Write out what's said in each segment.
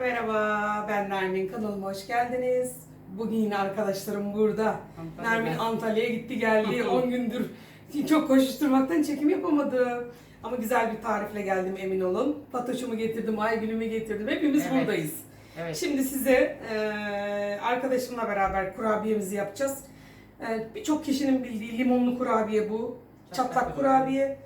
Merhaba, ben Nermin. Kanalıma hoş geldiniz. Bugün yine arkadaşlarım burada. Antalya'da. Nermin Antalya'ya gitti geldi. 10 gündür çok koşuşturmaktan çekim yapamadı. Ama güzel bir tarifle geldim emin olun. Fatoşumu getirdim, Aygül'ümü getirdim. Hepimiz Evet. buradayız. Evet. Şimdi size e, arkadaşımla beraber kurabiyemizi yapacağız. E, Birçok kişinin bildiği limonlu kurabiye bu. Çatlak Çatlak kurabiye.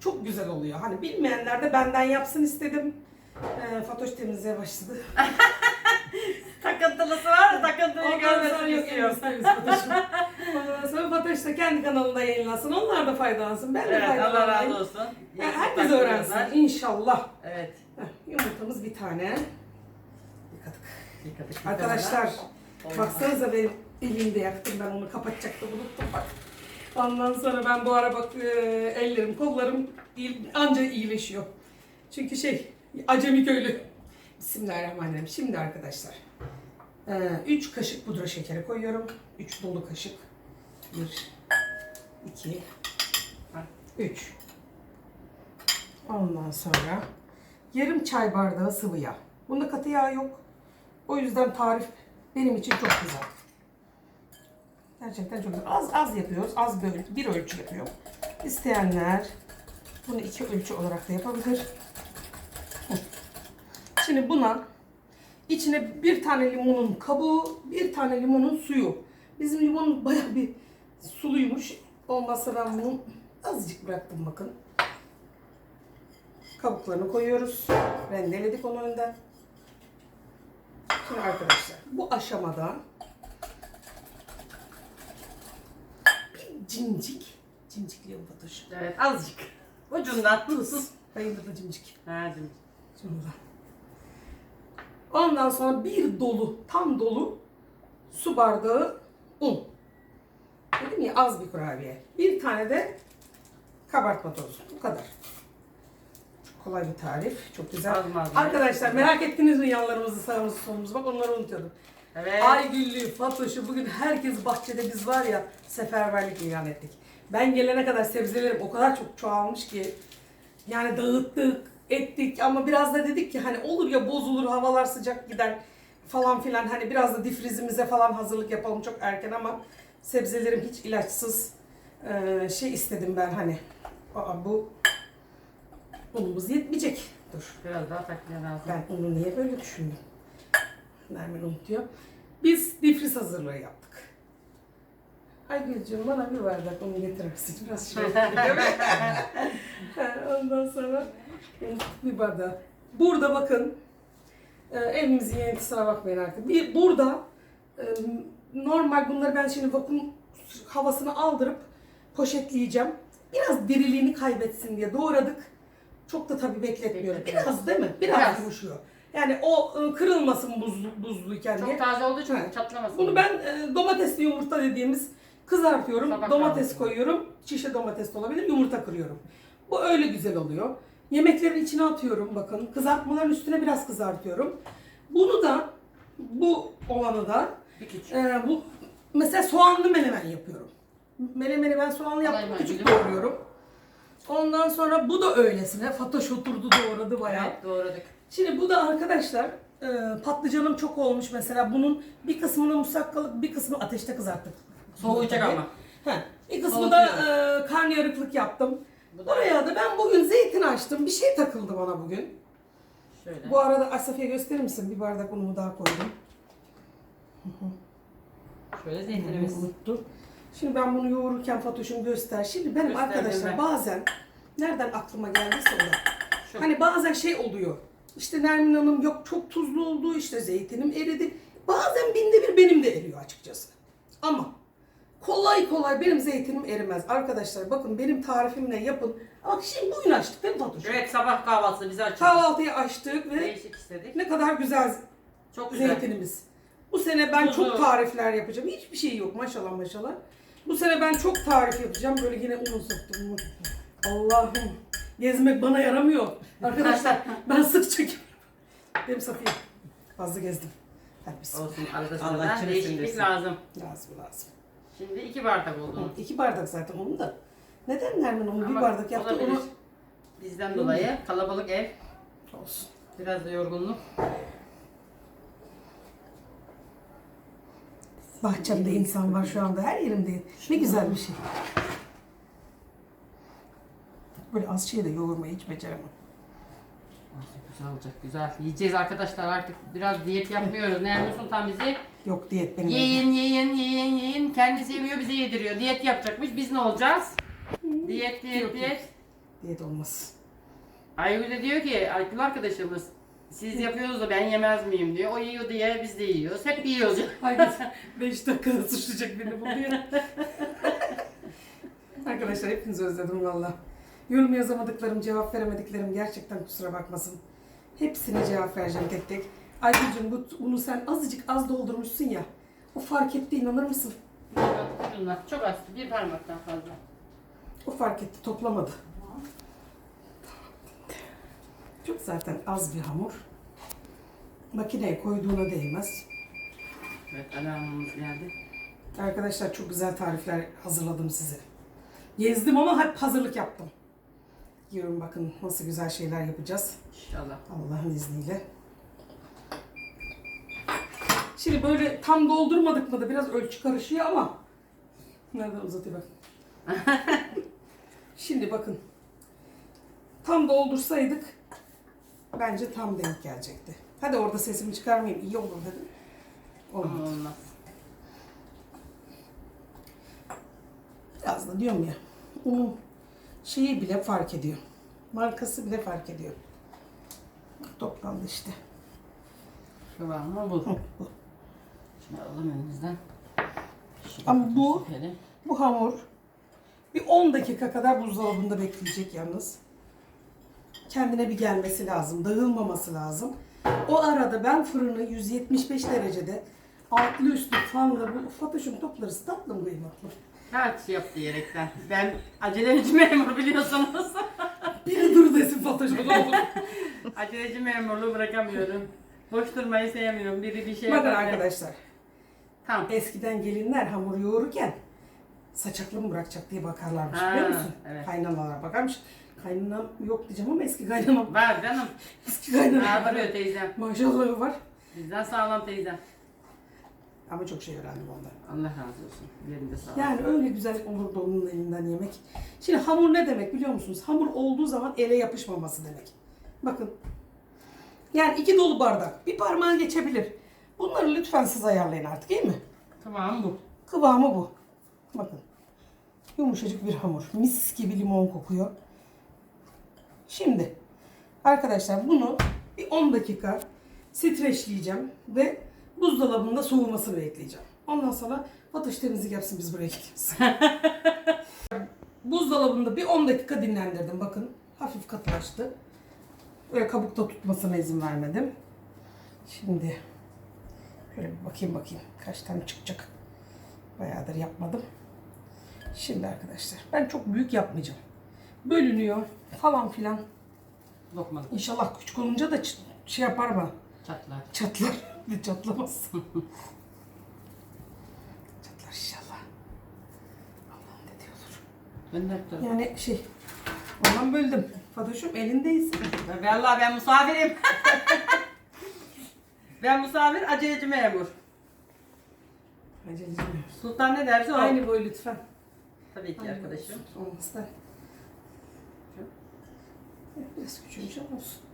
Çok güzel oluyor. Hani bilmeyenler de benden yapsın istedim. E, Fatoş temizliğe başladı. Takıntılısı var da takıntıyı görmesini Fatoş'um. Ondan sonra Fatoş da kendi kanalında yayınlasın. Onlar da faydalansın. Ben de Evet Allah faydalanayım. razı olsun. Ya, herkes öğrensin inşallah. Evet. Heh, Yumurtamız bir tane. Yıkadık. Yıkadık bir Arkadaşlar tane. baksanıza benim elimde yaktım ben onu kapatacaktım unuttum bak. Ondan sonra ben bu ara bak e, ellerim kollarım iyi- anca iyileşiyor. Çünkü şey acemi köylü. Bismillahirrahmanirrahim. Şimdi arkadaşlar 3 kaşık pudra şekeri koyuyorum. 3 dolu kaşık. 1 2 3 Ondan sonra yarım çay bardağı sıvı yağ. Bunda katı yağ yok. O yüzden tarif benim için çok güzel. Gerçekten çok güzel. Az az yapıyoruz. Az bir, bir ölçü yapıyorum. İsteyenler bunu iki ölçü olarak da yapabilir. Şimdi buna içine bir tane limonun kabuğu, bir tane limonun suyu. Bizim limonun bayağı bir suluymuş. Olmazsa ben bunu azıcık bıraktım bakın. Kabuklarını koyuyoruz. Rendeledik onu önden. Şimdi arkadaşlar bu aşamada bir cincik, cincikliyorum Fatoş. Evet azıcık. Ucundan. Tuz. Bayılır da cimcik. Ha, canım. Şundan. Ondan sonra bir dolu, tam dolu su bardağı un. Dedim ya az bir kurabiye. Bir tane de kabartma tozu. Bu kadar. Çok kolay bir tarif. Çok güzel. Az malzeme. Arkadaşlar merak ettiniz mi yanlarımızı, sağımızı, solumuzu? Bak onları unutuyordum. Evet. Aygüllü, Fatoş'u bugün herkes bahçede biz var ya seferberlik ilan ettik. Ben gelene kadar sebzelerim o kadar çok çoğalmış ki yani dağıttık, ettik ama biraz da dedik ki hani olur ya bozulur havalar sıcak gider falan filan hani biraz da difrizimize falan hazırlık yapalım çok erken ama sebzelerim hiç ilaçsız Ee, şey istedim ben hani Aa, bu unumuz yetmeyecek. Dur. Biraz daha takviye lazım. Ben onu niye böyle düşündüm? Nermin unutuyor. Biz difriz hazırlığı yaptık. Aygül'cüğüm bana bir bardak onu getirir misin? Biraz şey değil mi? Ondan sonra bir bardak. Burada bakın e, evimizin yönetisine bakmayın artık. Bir, burada e, normal bunları ben şimdi vakum havasını aldırıp poşetleyeceğim. Biraz diriliğini kaybetsin diye doğradık. Çok da tabii bekletmiyorum. Bekletmiyoruz. Biraz değil mi? Biraz, Biraz. yumuşuyor. Yani o e, kırılmasın buzlu, buzluyken diye. Çok taze olduğu için çatlamasın. Bunu ben e, domatesli yumurta dediğimiz kızartıyorum. Sabah domates kahvaltısı. koyuyorum. Şişe domates de olabilir. Yumurta kırıyorum. Bu öyle güzel oluyor. Yemeklerin içine atıyorum bakın. Kızartmaların üstüne biraz kızartıyorum. Bunu da bu olanı da e, bu mesela soğanlı menemen yapıyorum. Menemeni ben soğanlı yaptım. Küçük doğruyorum. Ondan sonra bu da öylesine. Fatoş oturdu doğradı bayağı. Evet doğradık. Şimdi bu da arkadaşlar e, patlıcanım çok olmuş mesela bunun bir kısmını musakkalık bir kısmını ateşte kızarttık. Soğuyacak ama. He, bir kısmı da e, karnıyarıklık yaptım. Bu da Oraya da ben bugün zeytin açtım. Bir şey takıldı bana bugün. şöyle. Bu arada Asafiye gösterir misin? Bir bardak unumu daha koydum. Şöyle zeytinimiz. Unuttum. Şimdi ben bunu yoğururken Fatoş'um göster. Şimdi benim Gösterdim arkadaşlar ben. bazen nereden aklıma geldiyse o da. Şu. Hani bazen şey oluyor. İşte Nermin Hanım yok çok tuzlu oldu, işte zeytinim eridi. Bazen binde bir benim de eriyor açıkçası. Ama kolay kolay benim zeytinim erimez. Arkadaşlar bakın benim tarifimle yapın. Bak şimdi bugün açtık değil mi Fatoş? Evet sabah kahvaltısı bize açıldı. Kahvaltıyı açtık ve Değişik istedik. ne kadar güzel Çok güzel. zeytinimiz. Bu sene ben çok tarifler yapacağım. Hiçbir şey yok maşallah maşallah. Bu sene ben çok tarif yapacağım. Böyle yine un soktum. Allah'ım. Gezmek bana yaramıyor. Arkadaşlar ben sık çekiyorum. Benim Safiye. Fazla gezdim. Terbiyesiz. Olsun arada Allah sırada içine değişiklik sindirsin. lazım. Lazım lazım. Şimdi iki bardak oldu. onun. İki bardak zaten onun da. Neden Nermin onu bir bardak yaptı olabilir. onu? Bizden dolayı kalabalık ev. Olsun. Biraz da yorgunluk. Bahçemde insan var şu anda her yerimde. Ne güzel bir şey. Böyle az şeyi de yoğurmayı hiç beceremem. Güzel olacak güzel. Yiyeceğiz arkadaşlar artık biraz diyet yapmıyoruz. Ne yapıyorsun tam bizi? Yok diyet benim. Yiyin yiyin yiyin yiyin. Kendisi yemiyor bize yediriyor. Diyet yapacakmış. Biz ne olacağız? Diyet diyet diyet. Diyet olmaz. Aygül de diyor ki Aygül arkadaşımız siz yapıyorsunuz da ben yemez miyim diyor. O yiyor diye biz de yiyoruz. Hep yiyoruz. Hayır. 5 dakikada suçlayacak beni bu diye. Arkadaşlar hepinizi özledim valla. Yorum yazamadıklarım, cevap veremediklerim gerçekten kusura bakmasın. Hepsine cevap vereceğim tek tek. Aygül'cüm bu, bunu sen azıcık az doldurmuşsun ya. O fark etti inanır mısın? Bunlar çok az. Bir parmaktan fazla. O fark etti toplamadı. Çok zaten az bir hamur. Makineye koyduğuna değmez. Evet alarmımız geldi. Arkadaşlar çok güzel tarifler hazırladım size. Gezdim ama hep hazırlık yaptım. Diyorum bakın nasıl güzel şeyler yapacağız. İnşallah. Allah'ın izniyle. Şimdi böyle tam doldurmadık mı da biraz ölçü karışıyor ama nereden uzatayım bak. Şimdi bakın. Tam doldursaydık bence tam denk gelecekti. Hadi orada sesimi çıkarmayayım iyi olur dedim. Ama Olmadı. olmaz. Biraz da diyorum ya. Unun şeyi bile fark ediyor. Markası bile fark ediyor. Toplandı işte. Kıvamı bu. Hı, bu. Şimdi alalım. Şu Ama bu- sepeli. Bu hamur bir 10 dakika kadar buzdolabında bekleyecek yalnız. Kendine bir gelmesi lazım, dağılmaması lazım. O arada ben fırını 175 derecede altlı üstlü fanla bu Fatoş'um toplarız tatlım kıymatlı. Kaç yap diyerekten. Ben aceleci memur biliyorsunuz. Biri dur desin Fatoş'um ne olur. aceleci memurluğu bırakamıyorum. Boş durmayı sevmiyorum. Biri bir şey Bakın yapar. arkadaşlar Tamam. eskiden gelinler hamur yoğururken saçaklı mı bırakacak diye bakarlarmış Ha, biliyor musun? evet. Kaynanalar bakarmış. Kaynanam yok diyeceğim ama eski kaynanam. Var canım. Eski kaynanam. Ağırıyor teyzem. Maşallahı var. Bizden sağlam teyzem. Ama çok şey öğrendim ondan. Allah razı olsun. Yerinde sağ. Yani öyle güzel olur da onun elinden yemek. Şimdi hamur ne demek biliyor musunuz? Hamur olduğu zaman ele yapışmaması demek. Bakın. Yani iki dolu bardak. Bir parmağı geçebilir. Bunları lütfen siz ayarlayın artık değil mi? Tamam bu. Kıvamı bu. Bakın. Yumuşacık bir hamur. Mis gibi limon kokuyor. Şimdi arkadaşlar bunu bir 10 dakika streçleyeceğim ve buzdolabında soğumasını bekleyeceğim. Ondan sonra Fatoş temizlik yapsın biz buraya gidiyoruz. Buzdolabında bir 10 dakika dinlendirdim. Bakın hafif katılaştı. Böyle kabukta tutmasına izin vermedim. Şimdi şöyle bir bakayım bakayım kaç tane çıkacak. Bayağıdır yapmadım. Şimdi arkadaşlar ben çok büyük yapmayacağım. Bölünüyor falan filan. Lokmalık. İnşallah küçük olunca da şey yapar mı? Çatlar. Çatlar. Bir çatlamaz. Çatlar inşallah. Allah'ın dediği olur. Ben de yaptım. Yani şey ondan böldüm. Fatoş'um elindeyiz. Vallahi ben misafirim. ben misafir aceleci memur. Aceleciğim. Sultan ne derse o. Aynı boy lütfen. Tabii ki arkadaşım. Olmazsa. Biraz küçülmüş olsun.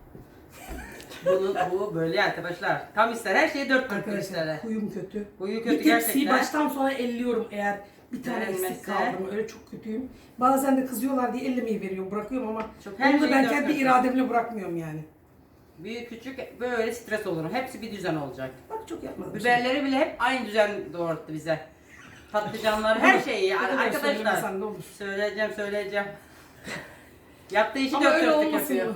Bunu bu böyle arkadaşlar. Tam ister her şeyi dört Arkadaşlar ister. huyum kötü. Huyu Bir kötü tepsiyi gerçekten. baştan sona elliyorum eğer bir tane Beğenmezse. eksik kaldı mı. Öyle çok kötüyüm. Bazen de kızıyorlar diye ellemeyi veriyorum, bırakıyorum ama Çok her onu da şeyi ben dört kendi irademle bırakmıyorum yani. Büyük küçük böyle stres olurum. Hepsi bir düzen olacak. Bak çok yapmadım. Biberleri bile hep aynı düzen doğurttu bize. Patlıcanlar her şeyi Ne kadar arkadaşlar. söylemesen ne olur. Söyleyeceğim söyleyeceğim. Yaptığı işi Ama dört öyle dörtlük olmasın yapıyor.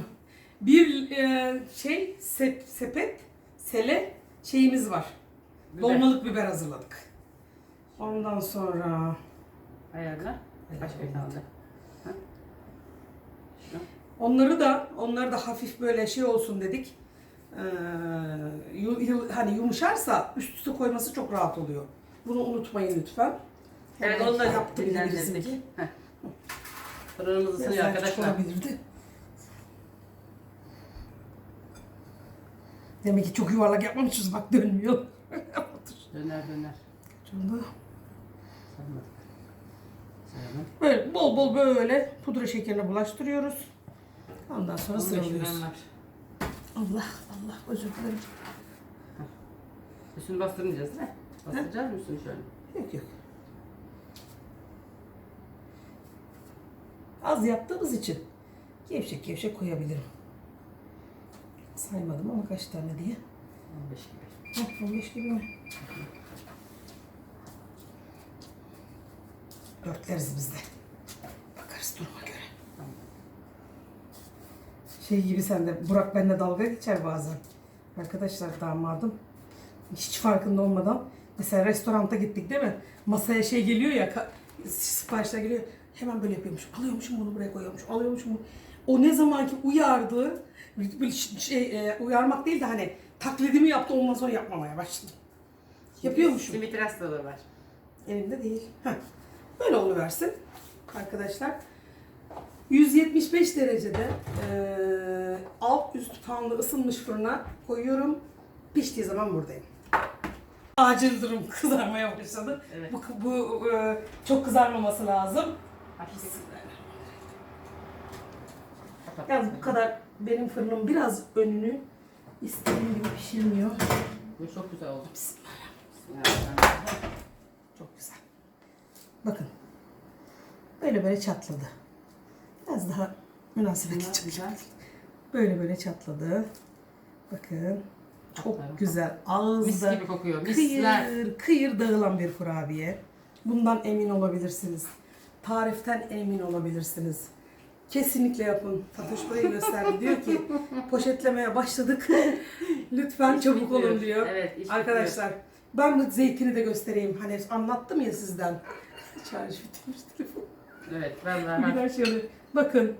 Bir e, şey sep, sepet, sele şeyimiz var. Biber. Dolmalık biber hazırladık. Ondan sonra Ayarla. Başka bir tane onları da onları da hafif böyle şey olsun dedik. Ee, yu- yu- hani yumuşarsa üst üste koyması çok rahat oluyor. Bunu unutmayın lütfen. Evet onu da yaptı bile dinlendirdik. bizimki. Heh. Fırınımız Biraz ısınıyor daha küçük arkadaşlar. olabilirdi. Demek ki çok yuvarlak yapmamışız bak dönmüyor. Döner döner. Şimdi Sarmadık. Saralım. Böyle bol bol böyle pudra şekerine bulaştırıyoruz. Ondan sonra 15 sıralıyoruz. Allah Allah özür dilerim. Üstünü bastırmayacağız değil mi? Bastıracağız mı üstünü şöyle? Yok yok. Az yaptığımız için gevşek gevşek koyabilirim. Saymadım ama kaç tane diye. 15 gibi. Heh, 15 gibi mi? Dörtleriz biz de. Bakarız duruma göre. Şey gibi sen de Burak benimle dalga geçer bazen. Arkadaşlar damadım hiç farkında olmadan mesela restoranta gittik değil mi? Masaya şey geliyor ya siparişler geliyor. Hemen böyle yapıyormuş. Alıyormuşum bunu buraya koyuyormuş. Alıyormuşum bunu. O ne zamanki uyardı şey, e, uyarmak değil de hani taklidimi yaptı ondan sonra yapmamaya başladım. Yapıyormuşum. Simit hastalığı var. Elimde değil. Heh. Böyle oluversin arkadaşlar. 175 derecede eee, alt üst fanlı ısınmış fırına koyuyorum. Piştiği zaman buradayım. Acil durum kızarmaya başladı. Evet. Bu, bu eee, çok kızarmaması lazım. Hafif. Yalnız bu kadar benim fırınım biraz önünü istediğim gibi pişirmiyor. Bu çok güzel oldu. Bismillah. Bismillahirrahmanirrahim. Çok güzel. Bakın. Böyle böyle çatladı. Biraz daha çıkacak. güzel. Böyle böyle çatladı. Bakın. Çok Aferin. güzel. Mis Ağızda gibi kokuyor. Misler. kıyır kıyır dağılan bir kurabiye. Bundan emin olabilirsiniz. Tariften emin olabilirsiniz. Kesinlikle yapın. Fatoş burayı gösterdi. Diyor ki poşetlemeye başladık. Lütfen İş çabuk bitiyor. olun diyor. Evet, iş Arkadaşlar ben bu zeytini de göstereyim. Hani anlattım ya sizden. Şarj bitirmiş telefon. Evet vallahi. Güzel şöyle. Bakın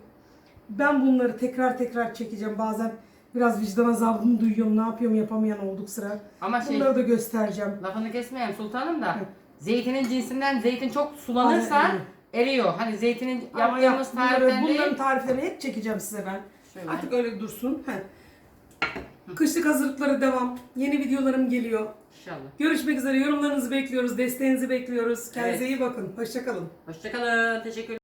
ben bunları tekrar tekrar çekeceğim. Bazen biraz vicdan azabını duyuyorum. Ne yapıyorum yapamayan olduk sıra. Ama şey Bunları da göstereceğim. lafını kesmeyelim sultanım da zeytinin cinsinden zeytin çok sulanırsa Aynen. Eriyor. Hani zeytinin Ama yaptığımız yap- bunları, tariften bunların değil. tariflerini hep çekeceğim size ben. Şöyle. Artık öyle dursun. Heh. Kışlık hazırlıkları devam. Yeni videolarım geliyor. İnşallah. Görüşmek üzere. Yorumlarınızı bekliyoruz. Desteğinizi bekliyoruz. Kendinize iyi bakın. Hoşçakalın. Hoşçakalın. Teşekkür